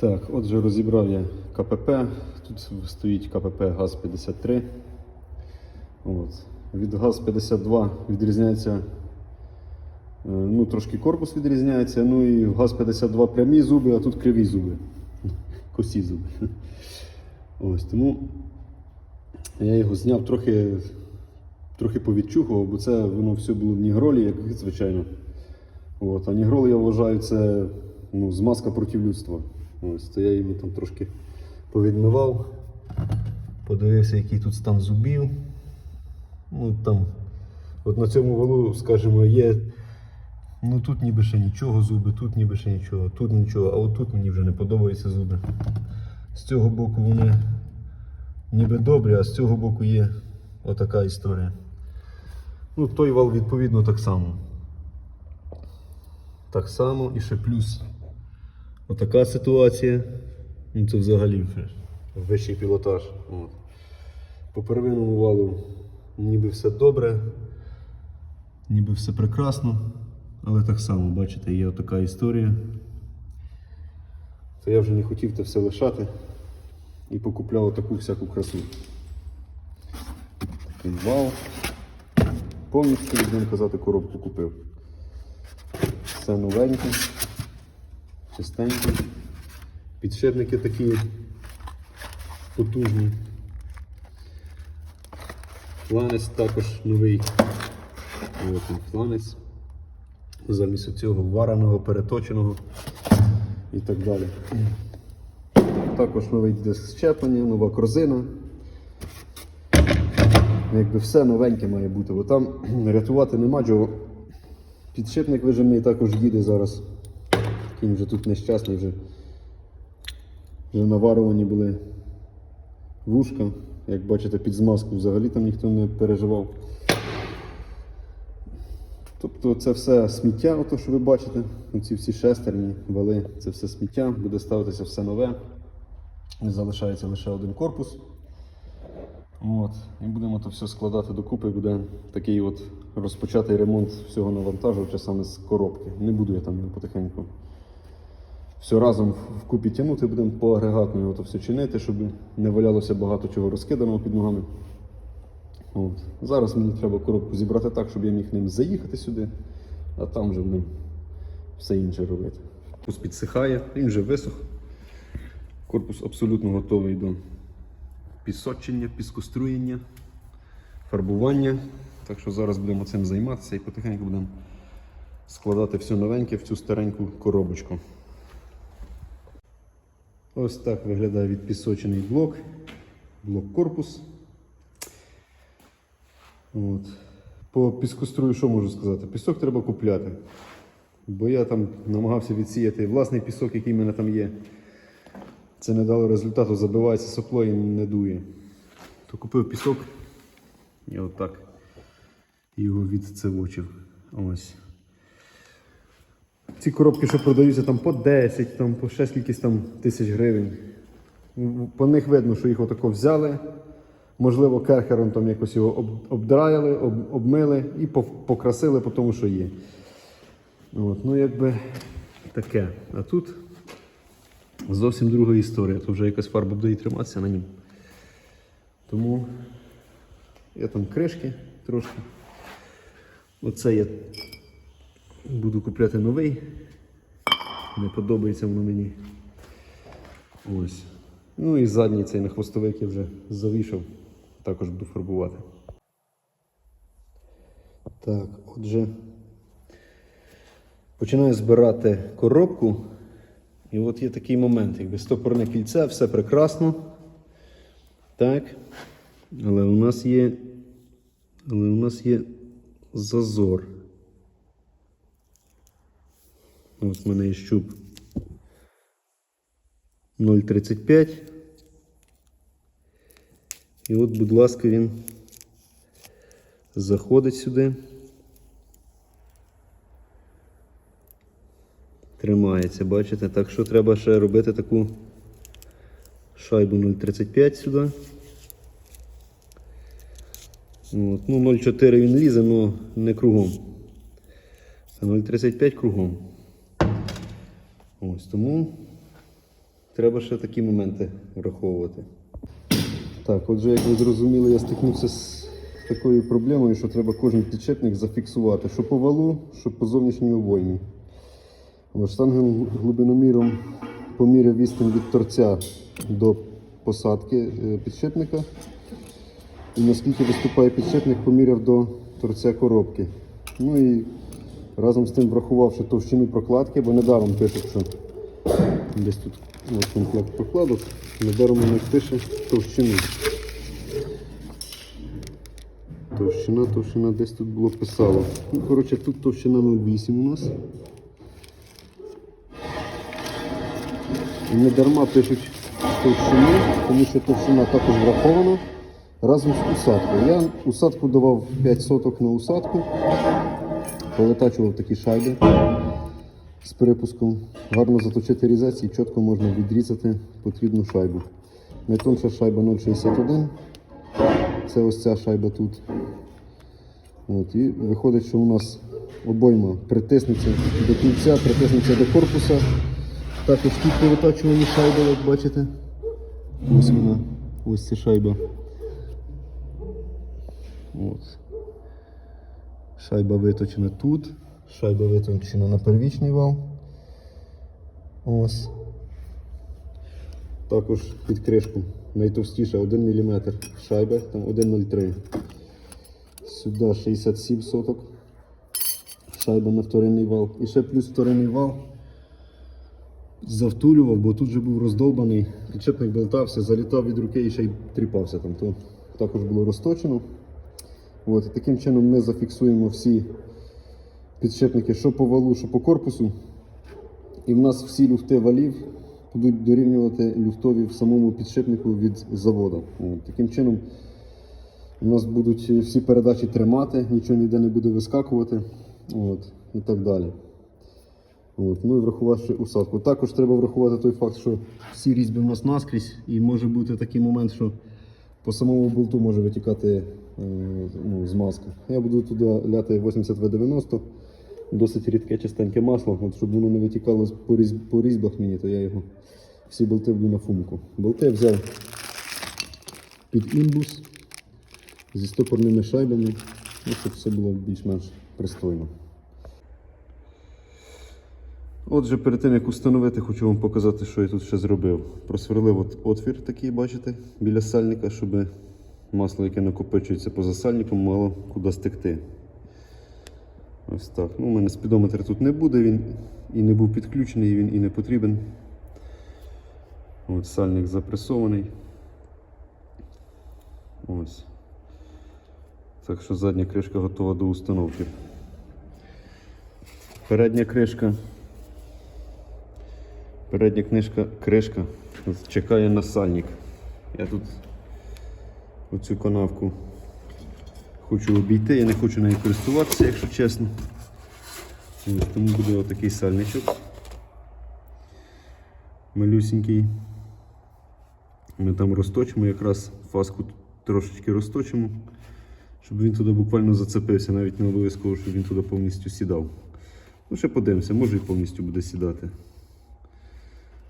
Так, отже, розібрав я КПП. Тут стоїть КПП ГАЗ-53. От. Від ГАЗ-52 відрізняється, е, ну, трошки корпус відрізняється, ну і в ГАЗ-52 прямі зуби, а тут криві зуби. Косі зуби. Ось, тому я його зняв трохи, трохи повідчухував, бо це воно все було в нігролі, як звичайно. От, а нігрол, я вважаю, це ну, змазка проти людства. Ось, то я йому там трошки повідмивав, подивився, який тут стан зубів. Ну, там, от на цьому валу, скажімо, є. Ну тут ніби ще нічого зуби, тут ніби ще нічого, тут нічого, а от тут мені вже не подобаються зуби. З цього боку вони ніби добрі, а з цього боку є отака історія. Ну, той вал відповідно так само. Так само і ще плюс. Отака ситуація. Ну це взагалі вищий пілотаж. От. По первинному валу ніби все добре, ніби все прекрасно, але так само, бачите, є отака історія. То я вже не хотів це все лишати і покупляв таку всяку красу. Такий вал. Повністю, будемо казати, коробку купив. Все новеньке, чистеньке. Підшипники такі потужні. Фланець також новий. Ось він фланець. Замість цього вареного, переточеного і так далі. Також новий диск щеплення, нова корзина. Якби все новеньке має бути, бо там рятувати нема чого. Підшипник вижимний також їде зараз. Кінь вже тут нещасний, вже, вже наваровані були вушка. Як бачите, під змазку взагалі там ніхто не переживав. Тобто це все сміття, ото, що ви бачите, ці всі шестерні, вали, це все сміття, буде ставитися все нове. Залишається лише один корпус. От. І будемо то все складати докупи. Буде такий от розпочатий ремонт всього навантажувача саме з коробки. Не буду я там потихеньку. Все разом вкупі тягнути, будемо по агрегатно його то все чинити, щоб не валялося багато чого розкиданого під ногами. От. Зараз мені треба коробку зібрати так, щоб я міг ним заїхати сюди, а там вже будемо все інше робити. Корпус підсихає, він вже висох. Корпус абсолютно готовий до пісочення, піскоструєння, фарбування. Так що зараз будемо цим займатися і потихеньку будемо складати все новеньке в цю стареньку коробочку. Ось так виглядає відпісочений блок, блок корпус. От. По піскострую що можу сказати? Пісок треба купляти. Бо я там намагався відсіяти власний пісок, який в мене там є. Це не дало результату, забивається сопло і не дує. То купив пісок і отак його відцевочив. Ось. Ці коробки, що продаються там по 10, там, по ще скількись там тисяч гривень. По них видно, що їх отако взяли. Можливо, керхером там якось його об, обдраяли, об, обмили і покрасили по тому, що є. От, ну, якби таке. А тут зовсім друга історія. Тут вже якась фарба буде і триматися на ньому. Тому є там кришки трошки. Оце я буду купляти новий. Не подобається воно мені. Ось. Ну і задній цей на хвостовик я вже завішав. Також буду фарбувати. Так, отже. Починаю збирати коробку. І от є такий момент, якби стопорне кільце, все прекрасно. Так. Але у нас є. Але у нас є зазор. Ось в мене є щуп 0,35. І от, будь ласка, він заходить сюди. Тримається, бачите? Так що треба ще робити таку шайбу 0,35 сюди. От. Ну, 0,4 він лізе, але не кругом. А 0,35 кругом. Ось тому треба ще такі моменти враховувати. Так, отже, як ви зрозуміли, я стикнувся з такою проблемою, що треба кожен підшипник зафіксувати, що по валу, що по зовнішній обоймі. Ось Штангелем глибиноміром поміряв відстань від торця до посадки е, підшипника. І наскільки виступає підшипник, поміряв до торця коробки. Ну і разом з тим врахувавши товщину прокладки, бо недаром пишуть, що десь тут комплект прокладок, недаром у них пише товщину. Товщина, товщина десь тут було писало. Ну, коротше, тут товщина 0,8 у нас. І не дарма пишуть товщину, тому що товщина також врахована разом з усадкою. Я усадку давав 5 соток на усадку, повитачував такі шайби з перепуском. Гарно заточити різець і чітко можна відрізати потрібну шайбу. Найтонша шайба 0,61. Це ось ця шайба тут. От, і виходить, що у нас обойма притиснеться до кінця, притиснеться до корпуса. Також тут по витачуванні шайби, як бачите. Ось вона, ось ця шайба. От. Шайба виточена тут, шайба виточена на первічний вал. Ось. Також під кришку найтовстіша 1 мм шайба, там 1,03. Сюди 67 соток. Шайба на вторинний вал. І ще плюс вторинний вал завтулював, бо тут вже був роздовбаний, підшипник болтався, залітав від руки і ще й тріпався там. То також було розточено. От, таким чином ми зафіксуємо всі підшипники, що по валу, що по корпусу. І в нас всі люфти валів будуть дорівнювати люфтові в самому підшипнику від заводу. От, таким чином у нас будуть всі передачі тримати, нічого ніде не буде вискакувати. От, і так далі. От, ну і врахувавши усадку. Також треба врахувати той факт, що всі різьби в нас наскрізь, і може бути такий момент, що по самому болту може витікати ну, змазка. Я буду туди ляти 80В90, досить рідке частеньке масло, от, щоб воно не витікало по різьбах мені, то я його всі болти буду на фумку. Болти я взяв під імбус зі стопорними шайбами, ну, щоб все було більш-менш пристойно. Отже, перед тим як установити, хочу вам показати, що я тут ще зробив. Просверлив от отвір такий, бачите, біля сальника, щоб масло, яке накопичується поза сальником, мало куди стекти. Ось так. Ну, у мене спідометр тут не буде, він і не був підключений, він і не потрібен. От сальник запресований. Ось. Так що задня кришка готова до установки. Передня кришка. Передня книжка, кришка чекає на сальник. Я тут оцю канавку хочу обійти, я не хочу нею користуватися, якщо чесно. Тому буде отакий сальничок. Малюсенький. Ми там розточимо якраз фаску трошечки розточимо, щоб він туди буквально зацепився, навіть не обов'язково, щоб він туди повністю сідав. Ну, ще подивимося, може і повністю буде сідати.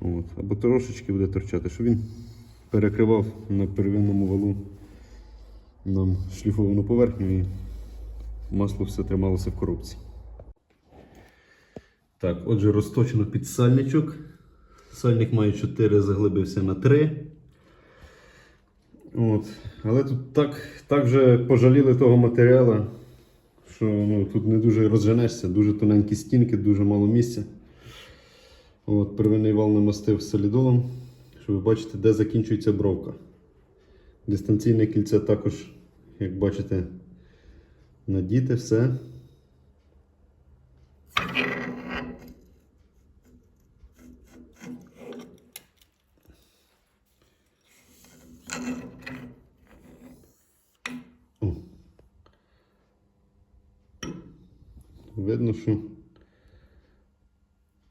От. Або трошечки буде торчати, щоб він перекривав на первинному валу нам шліфовану поверхню і масло все трималося в коробці. Так, отже, розточено під сальничок. Сальник має 4, заглибився на 3. От. Але тут так, так вже пожаліли того матеріалу, що ну, тут не дуже розженешся, дуже тоненькі стінки, дуже мало місця. От, первинний вал намастив солідолом, щоб ви бачите, де закінчується бровка. Дистанційне кільце також, як бачите, надіте все. О. Видно, що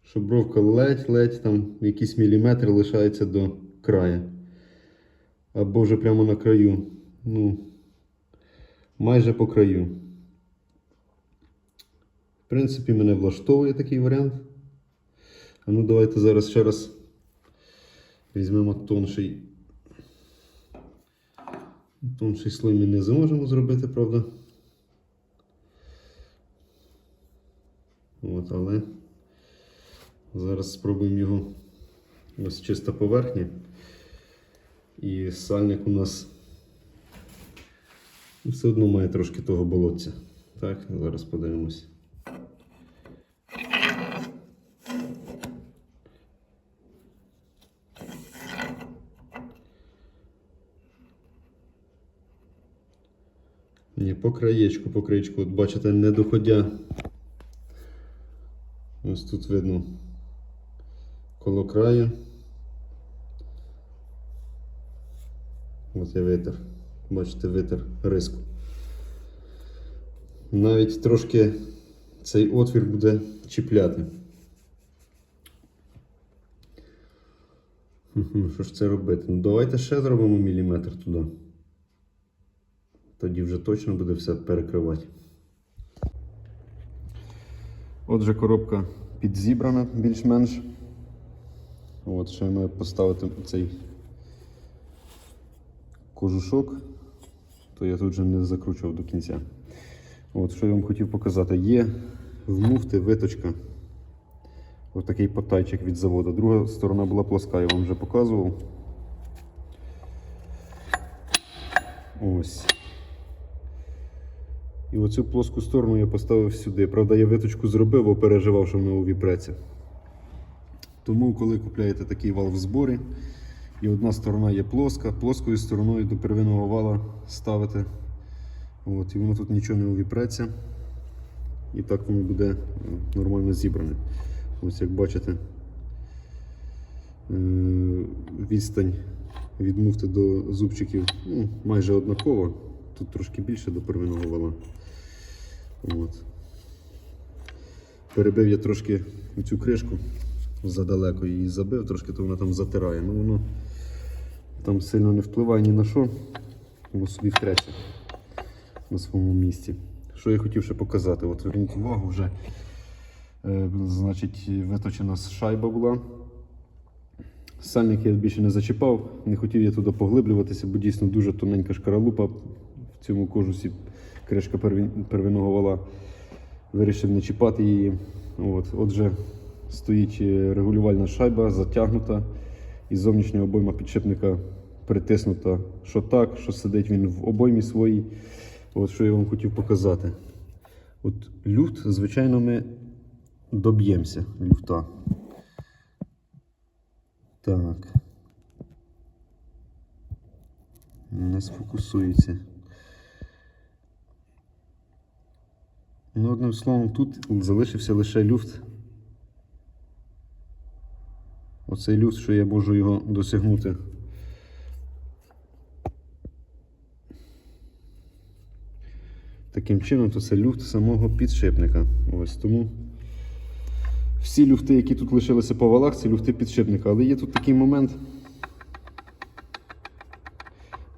що бровка ледь-ледь там якісь міліметри лишається до краю. Або вже прямо на краю. Ну, майже по краю. В принципі, мене влаштовує такий варіант. А ну давайте зараз ще раз Візьмемо тонший. Тонший слой ми не зможемо зробити, правда? От, але зараз спробуємо його ось чиста поверхня. І сальник у нас все одно має трошки того болотця. Так, зараз подивимось. Ні, по краєчку, по краєчку, от бачите, не доходя. Ось тут видно коло краю. Ось я витер. Бачите, витер риску. Навіть трошки цей отвір буде чіпляти. Що ж це робити? Ну давайте ще зробимо міліметр туди. Тоді вже точно буде все перекривати. Отже, коробка підзібрана більш-менш. От, ще маю поставити цей кожушок, то я тут вже не закручував до кінця. От, що я вам хотів показати, є в муфти виточка. Ось такий потайчик від заводу. Друга сторона була плоска, я вам вже показував. Ось. І оцю плоску сторону я поставив сюди. Правда, я виточку зробив, бо переживав, що вона увіпреться. Тому, коли купляєте такий вал в зборі, і одна сторона є плоска, плоскою стороною до первинного вала ставите. От, і воно тут нічого не увіпреться. І так воно буде е, нормально зібране. Ось як бачите, е, відстань від муфти до зубчиків ну, майже однакова. Тут трошки більше до первинного вала. От. Перебив я трошки цю кришку задалеко її забив, трошки то вона там затирає. Ну воно там сильно не впливає ні на що, воно собі втреться на своєму місці. Що я хотів ще показати? От зверніть увагу, вже е, значить, виточена шайба була. Сальник я більше не зачіпав, не хотів я туди поглиблюватися, бо дійсно дуже тоненька шкаралупа в цьому кожусі кришка первинного вала. Вирішив не чіпати її. От. Отже, стоїть е, регулювальна шайба, затягнута, і зовнішня обойма підшипника притиснута, що так, що сидить він в обоймі своїй. От що я вам хотів показати. От люфт, звичайно, ми доб'ємося люфта. Так. Не сфокусується. Ну, одним словом, тут залишився лише люфт. Оцей люфт, що я можу його досягнути. Таким чином, то це люфт самого підшипника. Ось тому. Всі люфти, які тут лишилися по валах, це люфти підшипника. Але є тут такий момент.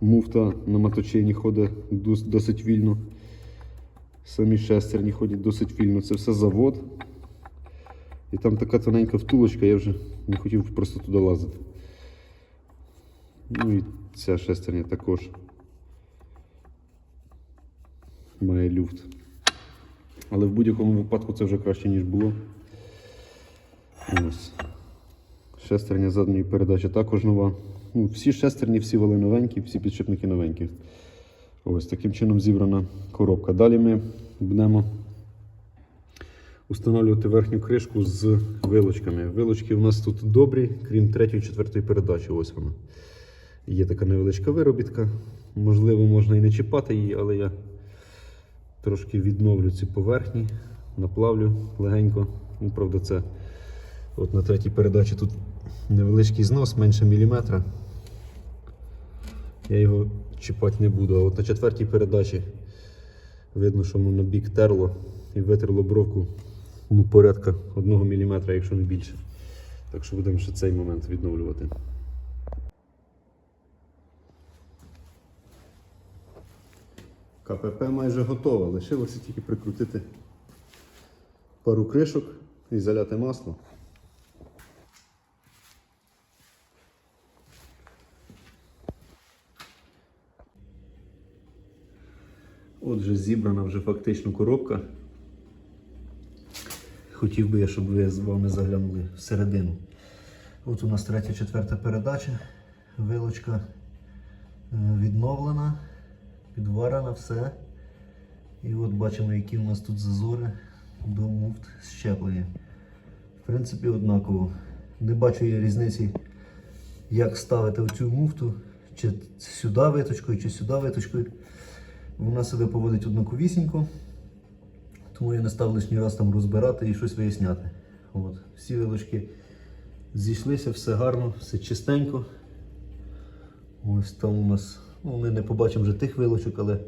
Муфта на моточині ходить досить вільно. Самі шестерні ходять досить вільно. Це все завод. І там така тоненька втулочка, я вже не хотів просто туди лазити. Ну і ця шестерня також має люфт. Але в будь-якому випадку це вже краще, ніж було. Ось. Шестерня задньої передачі також нова. Ну, всі шестерні, всі вали новенькі, всі підшипники новенькі. Ось таким чином зібрана коробка. Далі ми будемо встановлювати верхню кришку з вилочками. Вилочки у нас тут добрі, крім третьої, четвертої передачі. Ось вона. Є така невеличка виробітка. Можливо, можна і не чіпати її, але я трошки відновлю ці поверхні, наплавлю легенько. Ну, правда, це от на третій передачі тут невеличкий знос, менше міліметра. Я його чіпати не буду. А от на четвертій передачі видно, що воно на бік терло і витерло бровку ну, порядка 1 мм, якщо не більше. Так що будемо ще цей момент відновлювати. КПП майже готова, лишилося тільки прикрутити пару кришок і заляти масло. Отже, зібрана вже фактично коробка. Хотів би я, щоб ви з вами заглянули всередину. От у нас третя, четверта передача. Вилочка е, відновлена, підварена, все. І от бачимо, які у нас тут зазори до муфт щеплення. В принципі, однаково. Не бачу я різниці, як ставити оцю муфту, чи сюди виточкою, чи сюди виточкою. Вона себе поводить однаковісінько, тому я не став лишній раз там розбирати і щось виясняти. От. Всі вилочки зійшлися, все гарно, все чистенько. Ось там у нас, ну ми не побачимо вже тих вилочок, але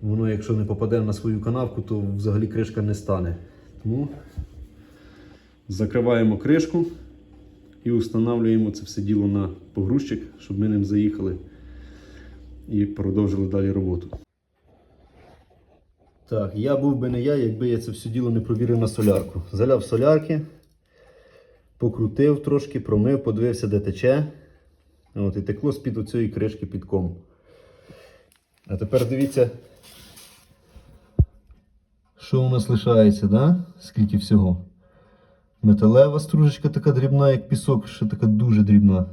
воно, якщо не попаде на свою канавку, то взагалі кришка не стане. Тому закриваємо кришку і встановлюємо це все діло на погрузчик, щоб ми ним заїхали і продовжили далі роботу. Так, я був би не я, якби я це все діло не провірив на солярку. Заляв солярки, покрутив трошки, промив, подивився, де тече. От, і текло з-під оцієї кришки під ком. А тепер дивіться, що у нас лишається, да? скільки всього. Металева стружечка така дрібна, як пісок, ще така дуже дрібна.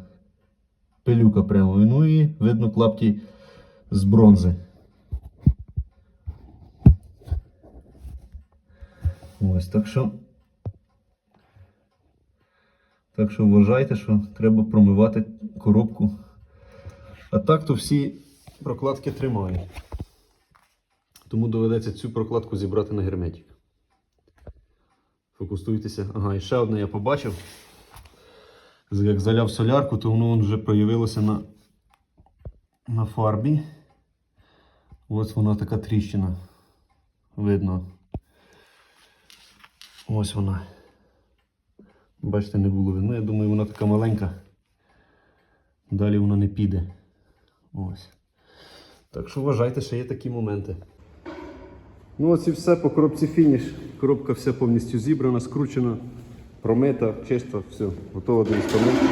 Пилюка прямо. Ну і видно клапті з бронзи. Ось так що. Так що вважайте, що треба промивати коробку. А так то всі прокладки тримають. Тому доведеться цю прокладку зібрати на герметик. Фокусуйтеся. Ага, і ще одне я побачив. Як заляв солярку, то воно вже проявилося на, на фарбі. Ось вона така тріщина. Видно. Ось вона. Бачите, не було видно. Я думаю, вона така маленька. Далі вона не піде. Ось. Так що вважайте, що є такі моменти. Ну ось і все по коробці фініш. Коробка вся повністю зібрана, скручена, промита, чисто, все, готово до інструменту.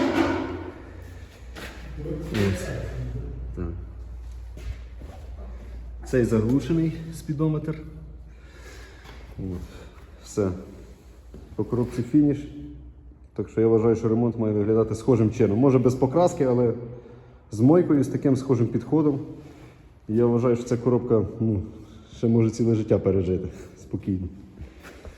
Ось. Так. Цей заглушений спідометр. От. Все. По коробці фініш. Так що я вважаю, що ремонт має виглядати схожим чином. Може без покраски, але з мойкою, з таким схожим підходом. Я вважаю, що ця коробка ну, ще може ціле життя пережити спокійно.